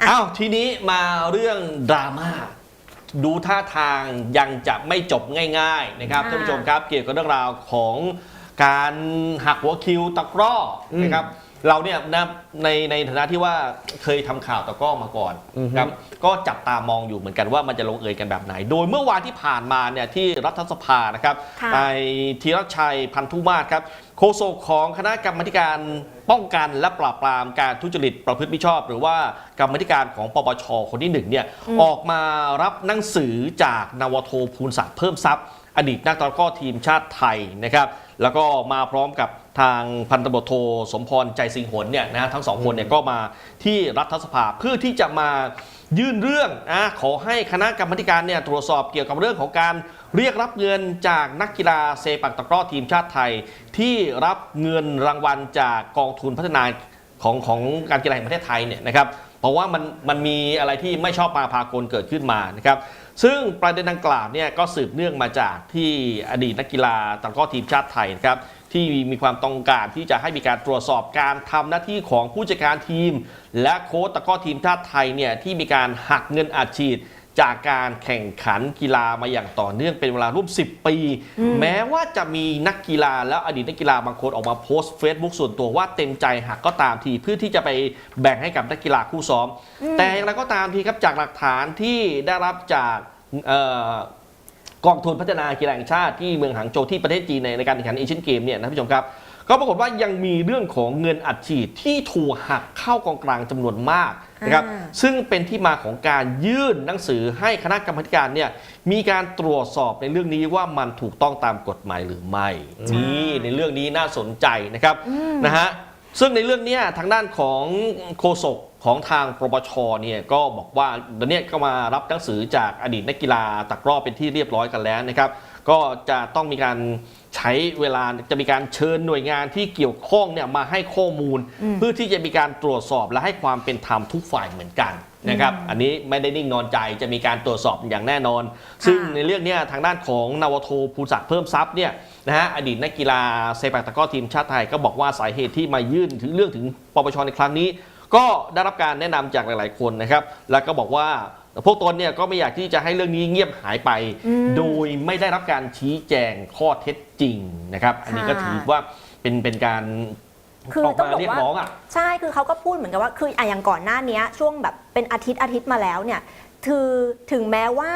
อะอ้าวทีนี้มาเรื่องดราม่าดูท่าทางยังจะไม่จบง่าย ๆ นะครับท่านผู้ชมครับเกี่ยวกับเรื่องราวของการหักหัวคิวตะกร้ออมนะครับ เราเนี่ยนะในในฐานะที่ว่าเคยทำข่าวตะกร้อมาก่อนอือฮึ ครับก็จับตามองอยู่เหมือนกันว่ามันจะลงเอยกันแบบไหน โดยเมื่อวานที่ผ่านมาเนี่ยที่รัฐสภานะครับค่ะ นายธีรชัยพันธุมาศครับโฆษกของคณะกรรมาธิการป้องกันและปราบปรามการทุจริตประพฤติมิชอบ หรือว่ากรรมาธิการของปปชคนที่หนึ่งเนี่ยออกมารับหนังสือจากนาวโทภูลศักดิ์เพิ่มทรัพย์ อดีตนักตะกร้อทีมชาติไทยนะครับ แล้วก็มาพร้อมกับทางพันตำรวจโทสมพรใจสิงหนเนี่ยนะทั้งสองคนเนี่ยก็มาที่รัฐสภาเพื่อที่จะมายื่นเรื่องนะขอให้คณะกรรมาธิการเนี่ยตรวจสอบเกี่ยวกับเรื่องของการเรียกรับเงินจากนักกีฬาเซปักตะกร้อทีมชาติไทย ที่รับเงินรางวัลจากกองทุนพัฒนาของของการกีฬาแห่งประเทศไทยเนี่ยนะครับเพราะว่ามันมันมีอะไรที่ไม่ชอบมาพากลเกิดขึ้นมานะครับ ซึ่งประเด็นดังกล่าวเนี่ยก็สืบเนื่องมาจากที่อดีตนักกีฬาตะกร้อทีมชาติไทยนะครับที่มีความต้องการที่จะให้มีการตรวจสอบการทำหน้าที่ของผู้จัดการทีม และโค้ชตะกร้อทีมชาติไทยเนี่ยที่มีการหักเงินอัดฉีด จากการแข่งขันกีฬามาอย่างต่อเนื่องเป็นเวลาร่วม 10 ปี แม้ว่าจะมีนักกีฬาและอดีตนักกีฬาบางคนออกมาโพสต์ Facebook ส่วนตัวว่าเต็มใจหักก็ตามทีเพื่อที่จะไปแบ่งให้กับนักกีฬาคู่ซ้อม แต่อย่างไรก็ตามทีครับจากหลักฐานที่ได้รับจากเอ่อกองทุนพัฒนากีฬาแห่งชาติที่เมืองหางโจวที่ประเทศจีนในในการแข่งขันเอเชียนเกมเนี่ยนะผู้ชมครับ ก็ปรากฏว่ายังมีเรื่องของเงินอัดฉีดที่ถูกหักเข้ากองกลางจำนวนมากนะครับอ่า ซึ่งเป็นที่มาของการยื่นหนังสือให้คณะกรรมาธิการเนี่ยมีการตรวจสอบในเรื่องนี้ว่ามันถูกต้องตามกฎหมายหรือไม่นี่ในเรื่องนี้น่าสนใจนะครับนะฮะซึ่งในเรื่องเนี้ยทางด้านของโฆษกของทางปปชเนี่ยก็บอกว่าเดี๋ยวนี้ก็มารับหนังสือจากอดีตนักกีฬาตะกร้อเป็นที่เรียบร้อยกันแล้วนะครับ ก็จะต้องมีการใช้เวลาจะมีการเชิญหน่วยงานที่เกี่ยวข้องเนี่ยมาให้ข้อมูล เพื่อที่จะมีการตรวจสอบและให้ความเป็นธรรมทุกฝ่ายเหมือนกันนะครับอันนี้ไม่ได้นิ่งนอนใจจะมีการตรวจสอบอย่างแน่นอน ซึ่งในเรื่องเนี้ยทางด้านของนาวโทภูศักดิ์เพิ่มทรัพย์เนี่ยนะฮะอดีตนักกีฬาเซปักตะกร้อทีมชาติไทยก็บอกว่าสาเหตุที่มายื่นถึงเรื่องถึงปปชในครั้งนี้ ก็ได้รับการแนะนำจากหลาย ๆ คนนะครับ แล้วก็บอกว่าพวกตนเนี่ยก็ไม่อยากที่จะให้เรื่องนี้เงียบหายไป โดยไม่ได้รับการชี้แจงข้อเท็จจริงนะครับ อันนี้ก็ถือว่าเป็นเป็นการคือออกต้องมาบอกเรียกว่าร้องอะใช่คือเขาก็พูดเหมือนกับว่าคืออะอย่างก่อนหน้านี้ช่วงแบบเป็นอาทิตย์อาทิตย์มาแล้วเนี่ย คือถึงแม้ว่า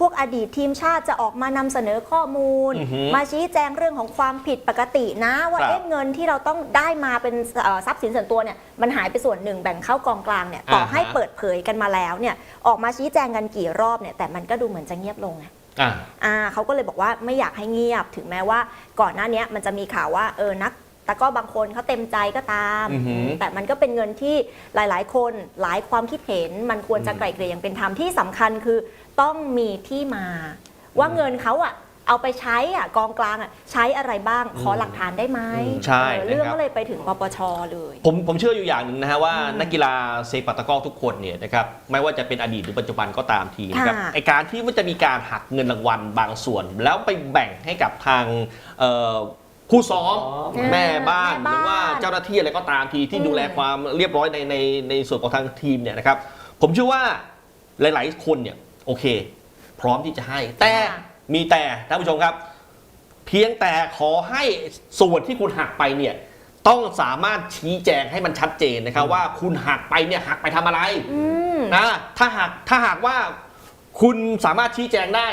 พวกอดีตทีมชาติจะออกมานำเสนอข้อมูล อือฮึมาชี้แจงเรื่องของความผิดปกตินะ ว่าครับ เอ๊ะเงินที่เราต้องได้มาเป็นเอ่อทรัพย์สินส่วนตัวเนี่ยมันหายไปส่วนหนึ่งแบ่งเข้ากองกลางเนี่ยต่อให้อ่าฮะเปิดเผยกันมาแล้วเนี่ยออกมาชี้แจงกันกี่รอบเนี่ยแต่มันก็ดูเหมือนจะเงียบลงไง อ่า อ่าเขาก็เลยบอกว่าไม่อยากให้เงียบถึงแม้ว่าก่อนหน้าเนี้ยมันจะมีข่าวว่าเออนัก แต่ก็บางคนเขาเต็มใจก็ตาม อือหือ แต่มันก็เป็นเงินที่หลายๆ คนหลายความคิดเห็น มันควรจะไกล่เกลี่ยอย่างเป็นธรรมที่สำคัญคือต้องมีที่มา ว่าเงินเขาอะเอาไปใช้อะกองกลางอะใช้อะไรบ้างขอหลักฐานได้ไหมใช่เออเรื่องนะครับ ก็เลยไปถึงปปชเลย ผมผมเชื่ออยู่อย่างหนึ่งนะฮะว่านักกีฬาเซปักตะกร้อทุกคนเนี่ยนะครับไม่ว่าจะเป็นอดีตหรือปัจจุบันก็ตามทีนะครับค่ะไอการที่ว่าจะมีการหักเงินรางวัลบางส่วน แล้วไปแบ่งให้กับทางเอ่อ ผู้ซ้อมอ่าแม่บ้านแม่หบ้านรือว่าเจ้าหน้าที่อะไรก็ตามทีที่อืมดูแลความเรียบร้อยในในในส่วนของทางทีมเนี่ยนะครับ ผมเชื่อว่าหลาย ๆ คนเนี่ยโอเค พร้อมที่จะให้ แต่มีแต่ท่านผู้ชมครับ เพียงแต่ขอให้ส่วนที่คุณหักไปเนี่ยต้องสามารถชี้แจงให้มันชัดเจนนะครับ ว่าคุณหักไปเนี่ยหักไปทำอะไร อืม นะถ้าหากถ้าหากว่าคุณสามารถชี้แจงได้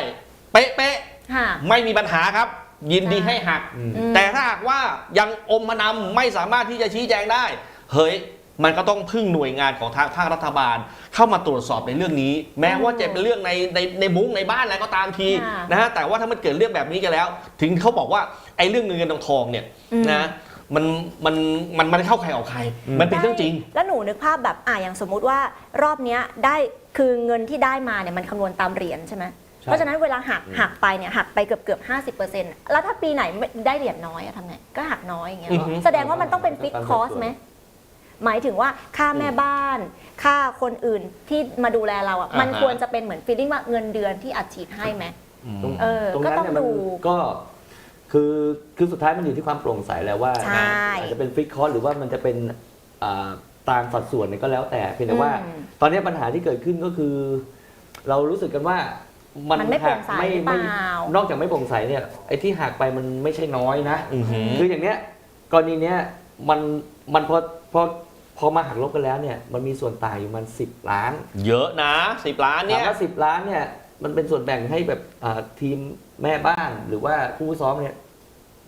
เป๊ะค่ะๆไม่มีปัญหาครับ ยินดีให้หักอืมอืม แต่ถ้าหากว่ายังอมมานำไม่สามารถที่จะชี้แจงได้ เฮ้ย มันก็ต้องพึ่งหน่วยงานของทางภาครัฐบาล เข้ามาตรวจสอบในเรื่องนี้ แม้ว่าจะเป็นเรื่องในในในมุ้งในบ้านอะไรก็ตามทีค่ะ นะฮะแต่ว่าถ้ามันเกิดเรื่องแบบนี้กันแล้ว ถึงเขาบอกว่าไอ้เรื่องเงินเงินทองทองเนี่ยอืมนะมันมันมันมันไม่เข้าใครออกใคร มันเป็นเรื่องจริง แล้วหนูนึกภาพแบบอะอย่างสมมุติว่ารอบเนี้ยได้คือเงินที่ได้มาเนี่ยมันคำนวณตามเหรียญใช่ไหมใช่ เพราะฉะนั้นเวลาหักหักไปเนี่ยหักไปเกือบเกือบห้าสิบเปอร์เซ็นต์แล้วถ้าปีไหนไม่ได้เหรียญน้อยอะทำไงก็หักน้อยอย่างเงี้ยอือฮึแสดงว่ามันต้องเป็นฟิกคอสไหมหมายถึงว่าค่าแม่บ้าน ค่าคนอื่นที่มาดูแลเราอะอ่าฮะมันควรจะเป็นเหมือนฟีลลิ่งว่าเงินเดือนที่อัดฉีดให้ไหมตรงเออตรงก็นั้นต้องเนี่ยมันดูก็คือคือสุดท้ายมันอยู่ที่ความโปร่งใสแหล้วว่าใช่อาจจะเป็นฟิกคอร์สหรือว่ามันจะเป็นอ่าตามสัดส่วนเนี่ยก็แล้วแต่เพียงแต่ว่าอืมตอนนี้ปัญหาที่เกิดขึ้นก็คือ เรารู้สึกกันว่า มันมันไม่โปร่งใสหักหรือเปล่านอกจากไม่โปร่งใสเนี่ยไอ้ที่หักไปมันไม่ใช่น้อยนะอือหือคืออย่างเนี้ยกรณีเนี้ยมันมันพอพอพอมาหักลบกันแล้วเนี่ยมันมีส่วนต่างอยู่มันสิบล้าน เยอะนะสิบล้านถาเนี่มยว่าสิบล้านเนี่ยมันเป็นส่วนแบ่งให้แบบอ่าทีมแม่บ้านหรือว่าผู้ซ้อมเนี่ย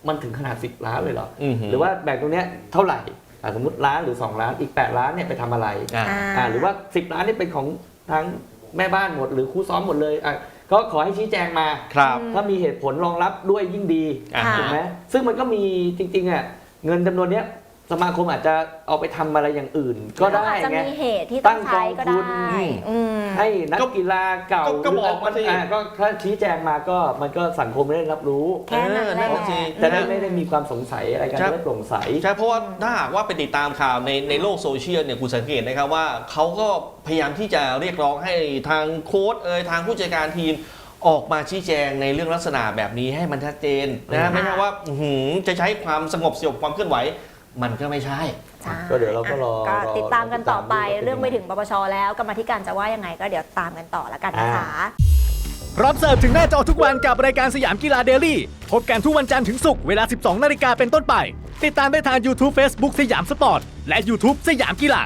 มันถึงขนาดสิบล้านเลยเหรออือหือหรือว่าแบ่งตรงเนี้ยเท่าไหร่อ่าสมมติล้านหรือ 2 ล้านอีก 8 ล้านเนี่ยไปทำอะไรอะอ่าหรือว่า 10 ล้านนี่เป็นของทางแม่บ้านหมด หรือครูซ้อมหมดเลยอะ ก็ขอให้ชี้แจงมา ครับอืมถ้ามีเหตุผลรองรับด้วยยิ่งดีอ่าค่ะถูกไหมซึ่งมันก็มีจริงๆอะเงินจำนวนเนี้ย สมาคมอาจจะเอาไปทำอะไรอย่างอื่น ก็ได้อาจจะไง มีเหตุที่ต้องใช้ก็ตั้ได้งกองทุนอืม ให้นักก็กีฬาเก่าก็ก็บอกมาสิ อ่ก็ถ้าชี้แจงมาก็มันก็สังคมไม่ได้รับรู้ แค่นั้นแหละ เออนั่นน่ะสิแต่ได้ไม่ได้มีความสงสัยอะไรกันครับไม่ได้โปร่งใส ใช่เพราะว่าถ้าหากว่าไปติดตามข่าวในในโลกโซเชียลเนี่ยคุณสังเกตนะครับว่าเขาก็พยายามที่จะเรียกร้องให้ทางโค้ชเอยทางผู้จัดการทีมออกมาชี้แจงในเรื่องลักษณะแบบนี้ให้มันชัดเจนนะค่ะไม่ใช่ว่าอื้อหือจะใช้ความสงบสยบความเคลื่อนไหว มันก็ไม่ใช่ ใช่ก็เดี๋ยวเราก็รอก็รอติดตามกันต่อไปติดตามดูว่าเป็นเรื่องไปยังไงถึงปปชแล้วกรรมาธิการจะว่ายังไงก็เดี๋ยวตามกันต่อแล้วกันนะคะ พร้อมเสิร์ฟถึงหน้าจอทุกวันกับรายการสยามกีฬาเดลี่ พบกันทุกวันจันทร์ถึงศุกร์เวลา 12 นาฬิกาเป็นต้นไป ติดตามได้ทาง YouTube Facebook สยามสปอร์ต และ YouTube สยามกีฬา